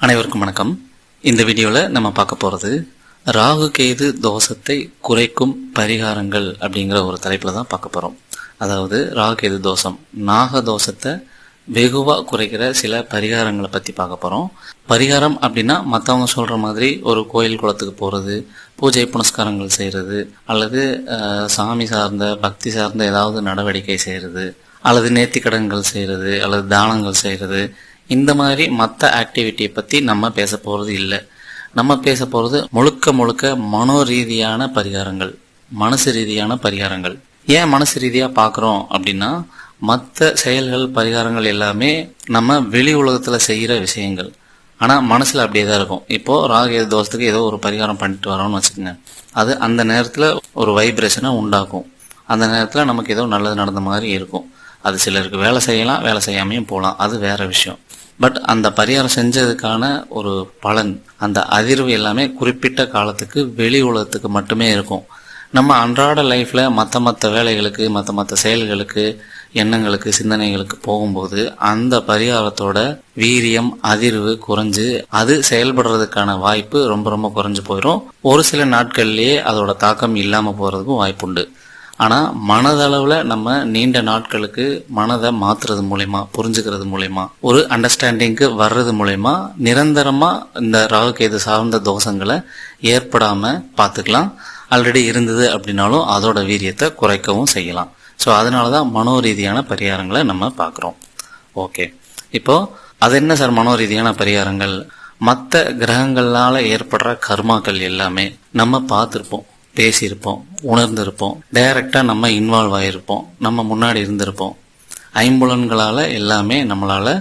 அனைவருக்கும் வணக்கம். இந்த வீடியோவில் நம்ம பார்க்க போகிறது ராகு கேது தோஷத்தை குறைக்கும் பரிகாரங்கள் அப்படிங்கிற ஒரு தலைப்பில் தான் பார்க்க போகிறோம் அதாவது ராகு கேது தோஷம் நாக தோஷத்தை வெகுவாக குறைக்கிற சில பரிகாரங்களை பற்றி பார்க்க போகிறோம் பரிகாரம் அப்படின்னா மற்றவங்க சொல்கிற மாதிரி ஒரு கோயில் குளத்துக்கு போகிறது பூஜை புனஸ்காரங்கள் செய்கிறது அல்லது சாமி சார்ந்த பக்தி சார்ந்த ஏதாவது நடவடிக்கை செய்கிறது அல்லது நேர்த்திக்கடன்கள் செய்கிறது அல்லது தானங்கள் செய்கிறது இந்த மாதிரி மற்ற ஆக்டிவிட்டியை பற்றி நம்ம பேச போகிறது இல்லை. நம்ம பேச போகிறது முழுக்க முழுக்க மனோ ரீதியான பரிகாரங்கள் மனசு ரீதியான பரிகாரங்கள். ஏன் மனசு ரீதியாக பார்க்குறோம் அப்படின்னா மற்ற செயல்கள் பரிகாரங்கள் எல்லாமே நம்ம வெளி உலகத்தில் செய்கிற விஷயங்கள். ஆனால் மனசில் அப்படியே தான் இருக்கும். இப்போது ராகு தோஷத்துக்கு ஏதோ ஒரு பரிகாரம் பண்ணிட்டு வரோம்னு வச்சுக்கோங்க. அது அந்த நேரத்தில் ஒரு வைப்ரேஷனை உண்டாக்கும். அந்த நேரத்தில் நமக்கு ஏதோ நல்லது நடந்த மாதிரி இருக்கும். அது சிலருக்கு வேலை செய்யலாம் வேலை செய்யாமையும் போகலாம் அது வேற விஷயம். பட் அந்த பரிகாரம் செஞ்சதுக்கான ஒரு பலன் அந்த அதிர்வு எல்லாமே குறிப்பிட்ட காலத்துக்கு வெளி உலகத்துக்கு மட்டுமே இருக்கும். நம்ம அன்றாட லைஃப்பில் மற்ற மற்ற வேலைகளுக்கு மற்ற மற்ற செயல்களுக்கு எண்ணங்களுக்கு சிந்தனைகளுக்கு போகும்போது அந்த பரிகாரத்தோட வீரியம் அதிர்வு குறைஞ்சு அது செயல்படுறதுக்கான வாய்ப்பு ரொம்ப ரொம்ப குறைஞ்சு போயிடும் ஒரு சில நாட்கள்லேயே அதோட தாக்கம் இல்லாமல் போகிறதுக்கும் வாய்ப்புண்டு. ஆனால் மனதளவில் நம்ம நீண்ட நாட்களுக்கு மனதை மாத்துறது மூலயமா புரிஞ்சுக்கிறது மூலயமா ஒரு அண்டர்ஸ்டாண்டிங்க்கு வர்றது மூலயமா நிரந்தரமாக இந்த ராகுகேது சார்ந்த தோஷங்களை ஏற்படாமல் பார்த்துக்கலாம். ஆல்ரெடி இருந்தது அப்படின்னாலும் அதோட வீரியத்தை குறைக்கவும் செய்யலாம். ஸோ அதனால தான் மனோ ரீதியான பரிகாரங்களை நம்ம பார்க்குறோம். ஓகே இப்போ அது என்ன சார் மனோ ரீதியான பரிகாரங்கள்? மற்ற கிரகங்களால் ஏற்படுற கர்மாக்கள் எல்லாமே நம்ம பார்த்துருப்போம். பேசியிருப்போம் உணர்ந்திருப்போம் டைரக்டா நம்ம இன்வால்வ் ஆகிருப்போம் நம்ம முன்னாடி இருந்திருப்போம். ஐம்புலன்களால் எல்லாமே நம்மளால்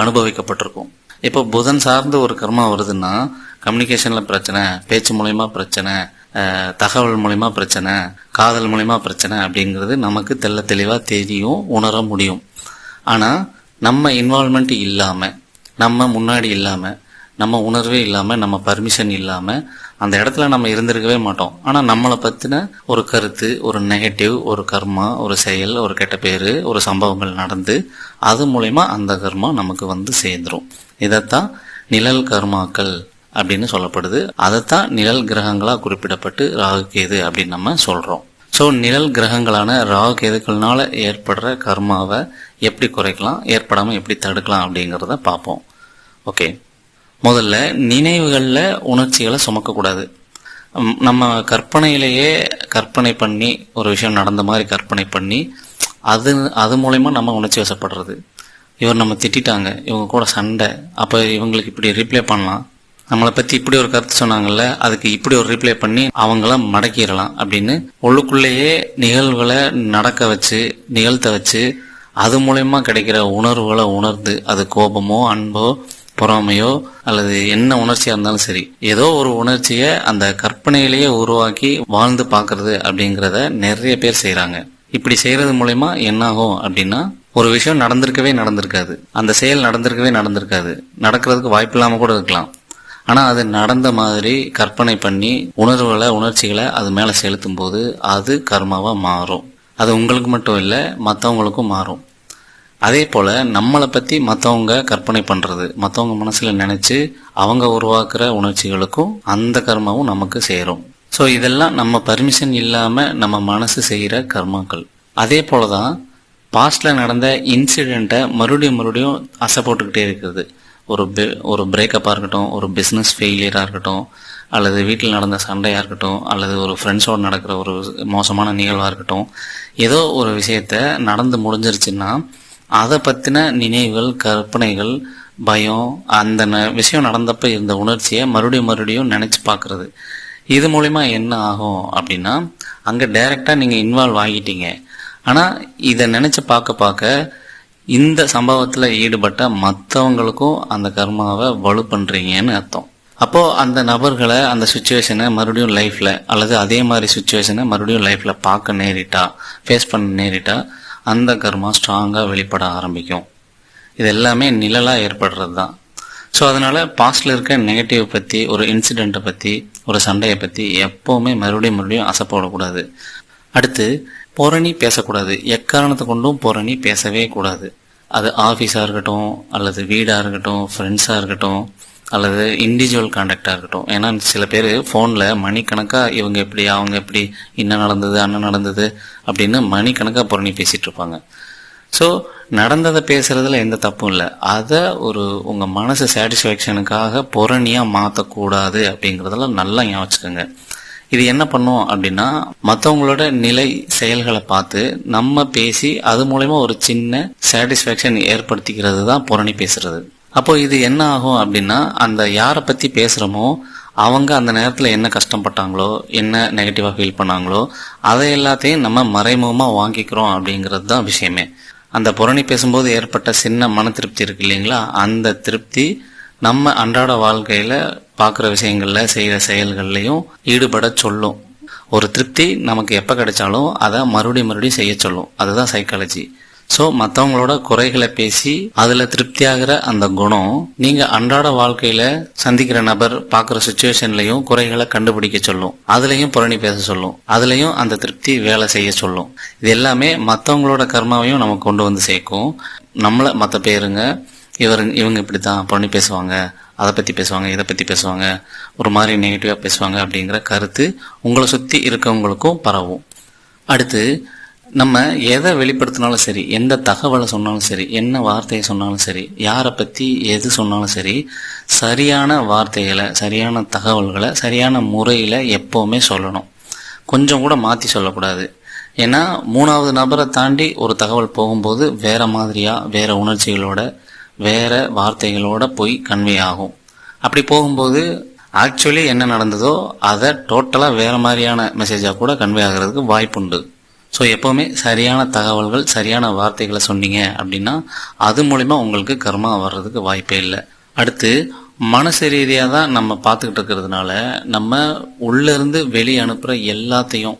அனுபவிக்கப்பட்டிருக்கும். இப்போ புதன் சார்ந்த ஒரு கர்மா வருதுன்னா கம்யூனிகேஷனில் பிரச்சனை பேச்சு மூலயமா பிரச்சனை தகவல் மூலயமா பிரச்சனை காதல் மூலயமா பிரச்சனை அப்படிங்கிறது நமக்கு தெள்ள தெளிவாக தெரியும் உணர முடியும். ஆனால் நம்ம இன்வால்மெண்ட் இல்லாமல் நம்ம முன்னாடி இல்லாமல் நம்ம உணர்வே இல்லாமல் நம்ம பர்மிஷன் இல்லாமல் அந்த இடத்துல நம்ம இருந்திருக்கவே மாட்டோம். ஆனால் நம்மளை பற்றின ஒரு கருத்து ஒரு நெகட்டிவ் ஒரு கர்மா ஒரு செயல் ஒரு கெட்ட பேரு ஒரு சம்பவங்கள் நடந்து அது மூலயமா அந்த கர்மா நமக்கு வந்து சேர்ந்துரும். இதைத்தான் நிழல் கர்மாக்கள் அப்படின்னு சொல்லப்படுது. அதைத்தான் நிழல் கிரகங்களாக குறிப்பிடப்பட்டு ராகு கேது அப்படின்னு நம்ம சொல்கிறோம் ஸோ நிழல் கிரகங்களான ராகு கேதுக்கள்னால ஏற்படுற கர்மாவை எப்படி குறைக்கலாம் ஏற்படாமல் எப்படி தடுக்கலாம் அப்படிங்கிறத பார்ப்போம். ஓகே முதல்ல நினைவுகளில் உணர்ச்சிகளை சுமக்கக்கூடாது. நம்ம கற்பனையிலேயே கற்பனை பண்ணி ஒரு விஷயம் நடந்த மாதிரி கற்பனை பண்ணி அது அது மூலயமா நம்ம உணர்ச்சி வசப்படுறது. இவர் நம்ம திட்டிட்டாங்க இவங்க கூட சண்டை அப்போ இவங்களுக்கு இப்படி ரீப்ளே பண்ணலாம். நம்மளை பற்றி இப்படி ஒரு கருத்து சொன்னாங்கல்ல அதுக்கு இப்படி ஒரு ரீப்ளே பண்ணி அவங்கள மடக்கிடலாம் அப்படின்னு உள்ளுக்குள்ளேயே நிகழ்வுகளை நடக்க வச்சு நிகழ்த்த வச்சு அது மூலயமா கிடைக்கிற உணர்வுகளை உணர்ந்து அது கோபமோ அன்போ பொறாமையோ அல்லது என்ன உணர்ச்சியா இருந்தாலும் சரி ஏதோ ஒரு உணர்ச்சியை அந்த கற்பனையிலேயே உருவாக்கி வாழ்ந்து பாக்குறது அப்படிங்கிறத நிறைய பேர் செய்யறாங்க இப்படி செய்யறது மூலயமா என்ன ஆகும் அப்படின்னா ஒரு விஷயம் நடந்திருக்கவே நடந்திருக்காது. அந்த செயல் நடந்திருக்கவே நடந்திருக்காது. நடக்கிறதுக்கு வாய்ப்பு இல்லாம கூட இருக்கலாம். ஆனா அது நடந்த மாதிரி கற்பனை பண்ணி உணர்வுகளை உணர்ச்சிகளை அது மேல செலுத்தும் போது அது கர்மாவா மாறும். அது உங்களுக்கு மட்டும் இல்லை மற்றவங்களுக்கும் மாறும். அதே போல நம்மளை பத்தி மற்றவங்க கற்பனை பண்றது மற்றவங்க மனசுல நினைச்சு அவங்க உருவாக்குற உணர்ச்சிகளுக்கும் அந்த கர்மாவும் நமக்கு சேரும். ஸோ இதெல்லாம் நம்ம பர்மிஷன் இல்லாம நம்ம மனசு செய்யற கர்மாக்கள். அதே போலதான் பாஸ்ட்ல நடந்த இன்சிடெண்ட்டை மறுபடியும் மறுபடியும் அசை போட்டுக்கிட்டே இருக்கிறது ஒரு ஒரு பிரேக்கப்பாக இருக்கட்டும் ஒரு பிஸ்னஸ் ஃபெயிலியராக இருக்கட்டும் அல்லது வீட்டில் நடந்த சண்டையாக இருக்கட்டும் அல்லது ஒரு ஃப்ரெண்ட்ஸோடு நடக்கிற ஒரு மோசமான நிகழ்வாக இருக்கட்டும் ஏதோ ஒரு விஷயத்த நடந்து முடிஞ்சிருச்சுன்னா அதை பற்றின நினைவுகள் கற்பனைகள் பயம் அந்த ந- விஷயம் நடந்தப்ப இருந்த உணர்ச்சியை மறுபடியும் மறுபடியும் நினச்சி பார்க்கறது. இது மூலிமா என்ன ஆகும் அப்படின்னா அங்கே டைரெக்டாக நீங்கள் இன்வால்வ் ஆகிட்டீங்க. ஆனால் இதை நினச்சி பார்க்க பார்க்க இந்த சம்பவத்தில் ஈடுபட்ட மற்றவங்களுக்கும் அந்த கர்மாவை வலு பண்ணுறீங்கன்னு அர்த்தம். அப்போது அந்த நபர்களை அந்த சுச்சுவேஷனை மறுபடியும் லைஃப்பில் அல்லது அதே மாதிரி சுச்சுவேஷனை மறுபடியும் லைஃப்பில் பார்க்க நேரிட்டா ஃபேஸ் பண்ண நேரிட்டா அந்த கர்மா ஸ்ட்ராங்காக வெளிப்பட ஆரம்பிக்கும். இது எல்லாமே நிழலாக ஏற்படுறது தான் ஸோ அதனால் பாஸ்டில் இருக்க நெகட்டிவ் பற்றி ஒரு இன்சிடெண்ட்டை பற்றி ஒரு சண்டையை பற்றி எப்போவுமே மறுபடியும் மறுபடியும் அசைப்படக்கூடாது அடுத்து புரணி பேசக்கூடாது. எக்காரணத்தை கொண்டும் புரணி பேசவே கூடாது. அது ஆஃபீஸாக இருக்கட்டும் அல்லது வீடாக இருக்கட்டும் ஃப்ரெண்ட்ஸாக இருக்கட்டும் அல்லது இண்டிவிஜுவல் கான்டாக்டாக இருக்கட்டும். ஏன்னா சில பேர் ஃபோனில் மணிக்கணக்காக இவங்க எப்படி அவங்க எப்படி என்ன நடந்தது அண்ணன் நடந்தது அப்படின்னு மணிக்கணக்காக புறணி பேசிகிட்டு இருப்பாங்க. ஸோ நடந்ததை பேசுகிறதுல எந்த தப்பும் இல்லை. அதை ஒரு உங்கள் மனசு சாட்டிஸ்ஃபேக்ஷனுக்காக புறணியாக மாற்றக்கூடாது அப்படிங்கிறதெல்லாம் நல்லா ஞாபகம் வச்சுக்கோங்க இது என்ன பண்ணும் அப்படின்னா மற்றவங்களோட நிலை செயல்களை பார்த்து நம்ம பேசி அது மூலயமா ஒரு சின்ன சாட்டிஸ்ஃபேக்ஷன் ஏற்படுத்திக்கிறது தான் புரணி பேசுறது. அப்போ இது என்ன ஆகும் அப்படின்னா அந்த யாரை பற்றி பேசுகிறோமோ அவங்க அந்த நேரத்தில் என்ன கஷ்டப்பட்டாங்களோ என்ன நெகட்டிவாக ஃபீல் பண்ணாங்களோ அதை எல்லாத்தையும் நம்ம மறைமுகமாக வாங்கிக்கிறோம் அப்படிங்கிறது தான் விஷயமே. அந்த புரணி பேசும்போது ஏற்பட்ட சின்ன மன திருப்தி இருக்கு இல்லைங்களா? அந்த திருப்தி நம்ம அன்றாட வாழ்க்கையில் பார்க்குற விஷயங்களில் செய்கிற செயல்கள்லையும் ஈடுபட சொல்லும். ஒரு திருப்தி நமக்கு எப்போ கிடைச்சாலும் அதை மறுபடியும் மறுபடியும் செய்ய சொல்லும். அதுதான் சைக்காலஜி ஸோ மற்றவங்களோட குறைகளை பேசி அதில் திருப்தியாகிற அந்த குணம் நீங்கள் அன்றாட வாழ்க்கையில் சந்திக்கிற நபர் பார்க்குற சுச்சுவேஷன்லையும் குறைகளை கண்டுபிடிக்க சொல்லும். அதுலேயும் புரணி பேச சொல்லும். அதுலேயும் அந்த திருப்தி வேலை செய்ய சொல்லும். இது எல்லாமே மற்றவங்களோட கர்மாவையும் நமக்கு கொண்டு வந்து சேர்க்கும். நம்மளை மற்ற பேருங்க இவர் இவங்க இப்படி தான் புரணி பேசுவாங்க அதை பற்றி பேசுவாங்க இதை பற்றி பேசுவாங்க ஒரு மாதிரி நெகட்டிவாக பேசுவாங்க அப்படிங்கிற கருத்து உங்களை சுற்றி இருக்கவங்களுக்கும் பரவும். அடுத்து நம்ம எதை வெளிப்படுத்தினாலும் சரி எந்த தகவலை சொன்னாலும் சரி என்ன வார்த்தையை சொன்னாலும் சரி யாரை பற்றி எது சொன்னாலும் சரி சரியான வார்த்தைகளை சரியான தகவல்களை சரியான முறையில் எப்போவுமே சொல்லணும். கொஞ்சம் கூட மாற்றி சொல்லக்கூடாது. ஏன்னா மூணாவது நபரை தாண்டி ஒரு தகவல் போகும்போது வேற மாதிரியாக வேற உணர்ச்சிகளோட வேற வார்த்தைகளோட போய் கன்வே ஆகும். அப்படி போகும்போது ஆக்சுவலி என்ன நடந்ததோ அதை டோட்டலாக வேற மாதிரியான மெசேஜாக கூட கன்வே ஆகிறதுக்கு வாய்ப்புண்டு. ஸோ எப்போவுமே சரியான தகவல்கள் சரியான வார்த்தைகளை சொன்னீங்க அப்படின்னா அது மூலிமா உங்களுக்கு கர்மா வர்றதுக்கு வாய்ப்பே இல்லை. அடுத்து மனசு ரீதியாக தான் நம்ம பார்த்துக்கிட்டு இருக்கிறதுனால நம்ம உள்ளேருந்து வெளியே அனுப்புகிற எல்லாத்தையும்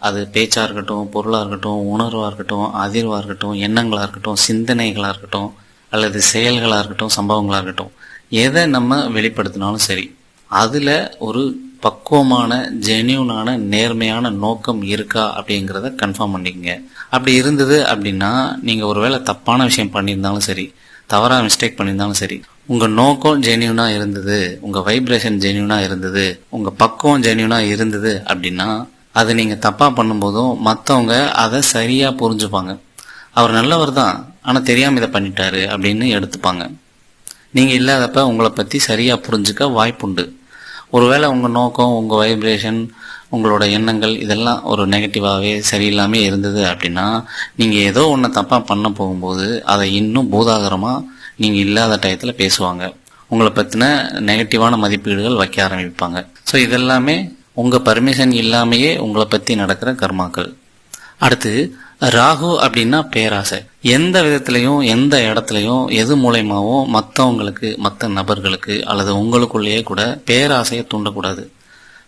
அது பேச்சாக இருக்கட்டும் பொருளாக இருக்கட்டும் உணர்வாக இருக்கட்டும் அதிர்வாக இருக்கட்டும் எண்ணங்களாக இருக்கட்டும் சிந்தனைகளாக இருக்கட்டும் அல்லது செயல்களாக இருக்கட்டும் சம்பவங்களாக இருக்கட்டும் எதை நம்ம வெளிப்படுத்தினாலும் சரி அதில் ஒரு பக்குவமான ஜென்யூனான நேர்மையான நோக்கம் இருக்கா அப்படிங்கிறத கன்ஃபார்ம் பண்ணிக்கங்க. அப்படி இருந்தது அப்படின்னா நீங்கள் ஒருவேளை தப்பான விஷயம் பண்ணியிருந்தாலும் சரி தவறாக மிஸ்டேக் பண்ணியிருந்தாலும் சரி உங்கள் நோக்கம் ஜென்யூனாக இருந்தது உங்கள் வைப்ரேஷன் ஜென்யூனாக இருந்தது உங்கள் பக்குவம் ஜென்யூனாக இருந்தது அப்படின்னா அது நீங்கள் தப்பாக பண்ணும்போதும் மற்றவங்க அதை சரியாக புரிஞ்சுப்பாங்க. அவர் நல்லவர் தான் ஆனால் தெரியாமல் இதை பண்ணிட்டாரு அப்படின்னு எடுத்துப்பாங்க. நீங்கள் இல்லாதப்ப உங்களை பற்றி சரியாக புரிஞ்சுக்க வாய்ப்புண்டு. ஒருவேளை உங்கள் நோக்கம் உங்கள் வைப்ரேஷன் உங்களோட எண்ணங்கள் இதெல்லாம் ஒரு நெகட்டிவாகவே சரியில்லாமல் இருந்தது அப்படின்னா நீங்கள் ஏதோ ஒன்று தப்பாக பண்ண போகும்போது அதை இன்னும் பூதாகரமாக நீங்கள் இல்லாத டயத்தில் பேசுவாங்க. உங்களை பற்றின நெகட்டிவான மதிப்பீடுகள் வைக்க ஆரம்பிப்பாங்க. ஸோ இதெல்லாமே உங்கள் பர்மிஷன் இல்லாமையே உங்களை பற்றி நடக்கிற கர்மாக்கள். அடுத்து ராகு அப்படின்னா பேராசை. எந்த விதத்திலையும் எந்த இடத்துலையும் எது மூலயமாவும் மற்றவங்களுக்கு மற்ற நபர்களுக்கு அல்லது உங்களுக்குள்ளேயே கூட பேராசையை தூண்டக்கூடாது.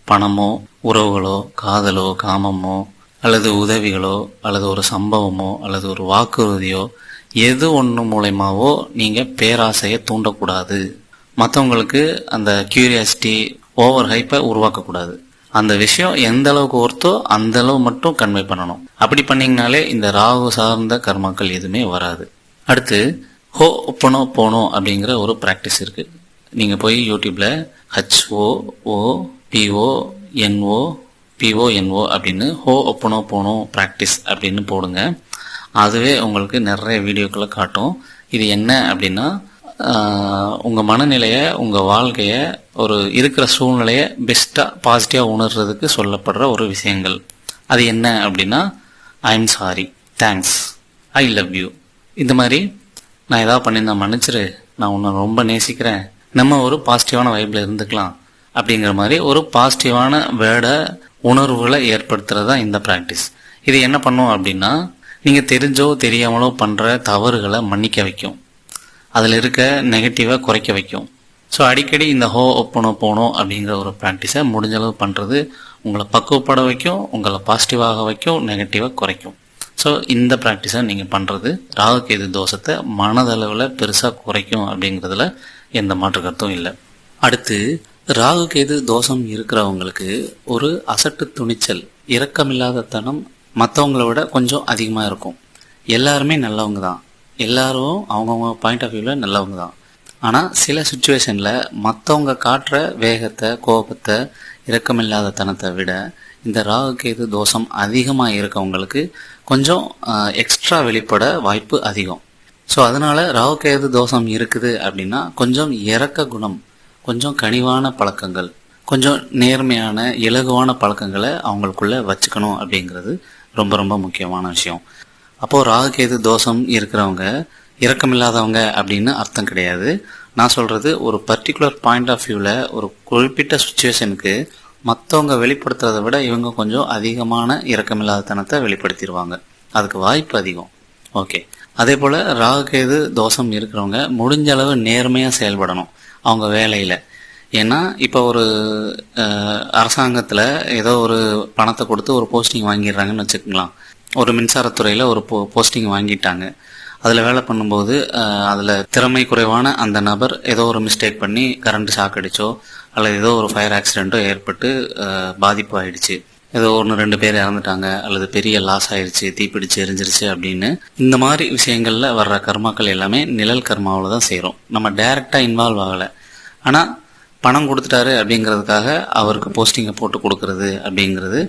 பணமோ உறவுகளோ காதலோ காமமோ அல்லது உதவிகளோ அல்லது ஒரு சம்பவமோ அல்லது ஒரு வாக்குறுதியோ எது ஒன்று மூலயமாவோ நீங்கள் பேராசையை தூண்டக்கூடாது. மற்றவங்களுக்கு அந்த கியூரியாசிட்டி ஓவர் ஹைப்பை உருவாக்கக்கூடாது. அந்த விஷயம் எந்த அளவுக்கு ஒர்த்தோ அந்த அளவு மட்டும் கன்வே பண்ணணும். அப்படி பண்ணீங்கனாலே இந்த ராகு சார்ந்த கர்மாக்கள் எதுவுமே வராது. அடுத்து ஹோ ஒப்பனோ போனோ அப்படிங்கிற ஒரு ப்ராக்டிஸ் இருக்கு. நீங்க போய் யூடியூப்ல ஹச்ஓ ஓ பிஓ என்ஓ பிஓஎன்ஓ அப்படின்னு ஹோ ஒப்பனோ போனோ ப்ராக்டிஸ் அப்படின்னு போடுங்க. அதுவே உங்களுக்கு நிறைய வீடியோக்களை காட்டும். இது என்ன அப்படின்னா உங்கள் மனநிலையை உங்கள் வாழ்க்கையை ஒரு இருக்கிற சூழ்நிலையை பெஸ்ட்டாக பாசிட்டிவாக உணர்றதுக்கு சொல்லப்படுற ஒரு விஷயங்கள். அது என்ன அப்படின்னா I am sorry thanks I love you இந்த மாதிரி நான் ஏதாவது பண்ணியிருந்தா மன்னிச்சிரு நான் உன்னை ரொம்ப நேசிக்கிறேன் நம்ம ஒரு பாசிட்டிவான வைப்பில் இருந்துக்கலாம் அப்படிங்கிற மாதிரி ஒரு பாசிட்டிவான வேர்டை உணர்வுகளை ஏற்படுத்துறது தான் இந்த ப்ராக்டிஸ் இது என்ன பண்ணும் அப்படின்னா நீங்கள் தெரிஞ்சோ தெரியாமலோ பண்ணுற தவறுகளை மன்னிக்க வைக்கும். அதில் இருக்க நெகட்டிவை குறைக்க வைக்கும். ஸோ அடிக்கடி இந்த ஹோ ஒப்பனோ போனோ அப்படிங்கிற ஒரு ப்ராக்டிஸை முடிஞ்ச அளவு பண்ணுறது உங்களை பக்குவப்பட வைக்கும் உங்களை பாசிட்டிவாக வைக்கும் நெகட்டிவாக குறைக்கும். ஸோ இந்த ப்ராக்டிஸை நீங்கள் பண்ணுறது ராகுகேது தோஷத்தை மனதளவில் பெருசாக குறைக்கும் அப்படிங்கிறதுல எந்த மாற்று கருத்தும் இல்லை. அடுத்து ராகுகேது தோஷம் இருக்கிறவங்களுக்கு ஒரு அசட்டு துணிச்சல் இரக்கமில்லாத தனம் மற்றவங்கள விட கொஞ்சம் அதிகமாக இருக்கும். எல்லாருமே நல்லவங்க தான். எல்லாரும் அவங்கவுங்க பாயிண்ட் ஆஃப் வியூவில் நல்லவங்க தான். ஆனால் சில சுச்சுவேஷனில் மற்றவங்க காட்டுற வேகத்தை கோபத்தை இரக்கமில்லாத தனத்தை விட இந்த ராகு கேது தோஷம் அதிகமாக இருக்கவங்களுக்கு கொஞ்சம் எக்ஸ்ட்ரா வெளிப்பட வாய்ப்பு அதிகம். ஸோ அதனால் ராகு கேது தோஷம் இருக்குது அப்படின்னா கொஞ்சம் இறக்க குணம் கொஞ்சம் கனிவான பழக்கங்கள் கொஞ்சம் நேர்மையான இலகுவான பழக்கங்களை அவங்களுக்குள்ள வச்சுக்கணும் அப்படிங்கிறது ரொம்ப ரொம்ப முக்கியமான விஷயம். அப்போ ராகு கேது தோஷம் இருக்கிறவங்க இரக்கமில்லாதவங்க அப்படின்னு அர்த்தம் கிடையாது. நான் சொல்கிறது ஒரு பர்டிகுலர் பாயிண்ட் ஆஃப் வியூவில் ஒரு குறிப்பிட்ட சுச்சுவேஷனுக்கு மற்றவங்க வெளிப்படுத்துறதை விட இவங்க கொஞ்சம் அதிகமான இரக்கமில்லாதத்தனத்தை வெளிப்படுத்திடுவாங்க. அதுக்கு வாய்ப்பு அதிகம். ஓகே அதே போல் ராகுகேது தோஷம் இருக்கிறவங்க முடிஞ்ச அளவு நேர்மையாக செயல்படணும் அவங்க வேலையில். ஏன்னா இப்போ ஒரு அரசாங்கத்தில் ஏதோ ஒரு பணத்தை கொடுத்து ஒரு போஸ்டிங் வாங்கிடுறாங்கன்னு வச்சுக்கலாம் ஒரு மின்சாரத்துறையில் ஒரு போ போஸ்டிங் வாங்கிட்டாங்க. அதில் வேலை பண்ணும்போது அதில் திறமை குறைவான அந்த நபர் ஏதோ ஒரு மிஸ்டேக் பண்ணி கரண்ட் ஷாக் அடிச்சோ அல்லது ஏதோ ஒரு ஃபயர் ஆக்சிடெண்ட்டோ ஏற்பட்டு பாதிப்பு ஆயிடுச்சு. ஏதோ ஒன்று ரெண்டு பேர் இறந்துட்டாங்க அல்லது பெரிய லாஸ் ஆயிடுச்சு தீப்பிடிச்சு எரிஞ்சிருச்சு அப்படின்னு. இந்த மாதிரி விஷயங்களில் வர்ற கர்மாக்கள் எல்லாமே நிழல் கர்மாவில் தான் செய்கிறோம் நம்ம டைரெக்டாக இன்வால்வ் ஆகலை. ஆனால் பணம் கொடுத்துட்டாரு அப்படிங்கிறதுக்காக அவருக்கு போஸ்டிங்கை போட்டு கொடுக்கறது அப்படிங்கிறது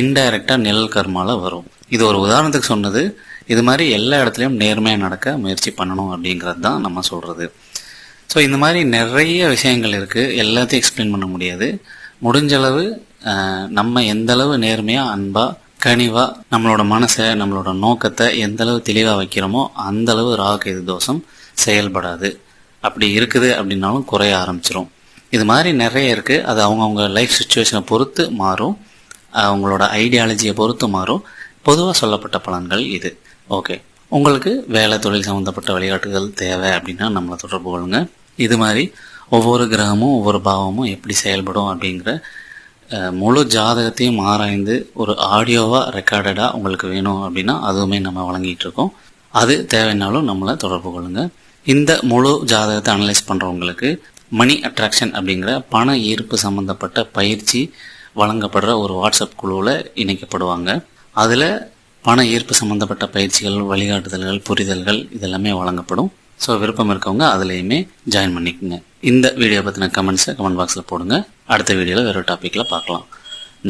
இன்டைரக்டாக நிழல் கர்மாவில் வரும். இது ஒரு உதாரணத்துக்கு சொன்னது. இது மாதிரி எல்லா இடத்துலையும் நேர்மையாக நடக்க முயற்சி பண்ணணும் அப்படிங்கிறது தான் நம்ம சொல்கிறது ஸோ இந்த மாதிரி நிறைய விஷயங்கள் இருக்குது எல்லாத்தையும் எக்ஸ்பிளைன் பண்ண முடியாது. முடிஞ்சளவு நம்ம எந்தளவு நேர்மையாக அன்பாக கனிவாக நம்மளோட மனசை நம்மளோட நோக்கத்தை எந்தளவு தெளிவாக வைக்கிறோமோ அந்தளவு ராகு ராகு தோஷம் செயல்படாது. அப்படி இருக்குது அப்படின்னாலும் குறைய ஆரம்பிச்சிரும். இது மாதிரி நிறைய இருக்குது அது அவங்கவுங்க லைஃப் சுச்சுவேஷனை பொறுத்து மாறும். அவங்களோட ஐடியாலஜியை பொறுத்து மாறும். பொதுவாக சொல்லப்பட்ட பலன்கள் இது. ஓகே உங்களுக்கு வேலை தொழில் சம்மந்தப்பட்ட வழிகாட்டுதல் தேவை அப்படின்னா நம்மளை தொடர்பு கொள்ளுங்க. இது மாதிரி ஒவ்வொரு கிரகமும் ஒவ்வொரு பாவமும் எப்படி செயல்படும் அப்படிங்கிற முழு ஜாதகத்தையும் ஆராய்ந்து ஒரு ஆடியோவாக ரெக்கார்டடாக உங்களுக்கு வேணும் அப்படின்னா அதுவுமே நம்ம வழங்கிட்டு இருக்கோம். அது தேவைன்னாலும் நம்மளை தொடர்பு கொள்ளுங்கள் இந்த முழு ஜாதகத்தை அனலைஸ் பண்ணுறவங்களுக்கு மணி அட்ராக்ஷன் அப்படிங்கிற பண ஈர்ப்பு சம்மந்தப்பட்ட பயிற்சி வழங்கப்படுற ஒரு வாட்ஸ்அப் குழுவில் இணைக்கப்படுவாங்க. அதில் பண ஈர்ப்பு சம்பந்தப்பட்ட பயிற்சிகள் வழிகாட்டுதல்கள் புரிதல்கள் இதெல்லாமே வழங்கப்படும். ஸோ விருப்பம் இருக்கவங்க அதுலேயுமே ஜாயின் பண்ணிக்கோங்க. இந்த வீடியோ பற்றின கமெண்ட்ஸை கமெண்ட் பாக்ஸில் போடுங்க. அடுத்த வீடியோவில் வேறு டாப்பிக்கில் பார்க்கலாம்.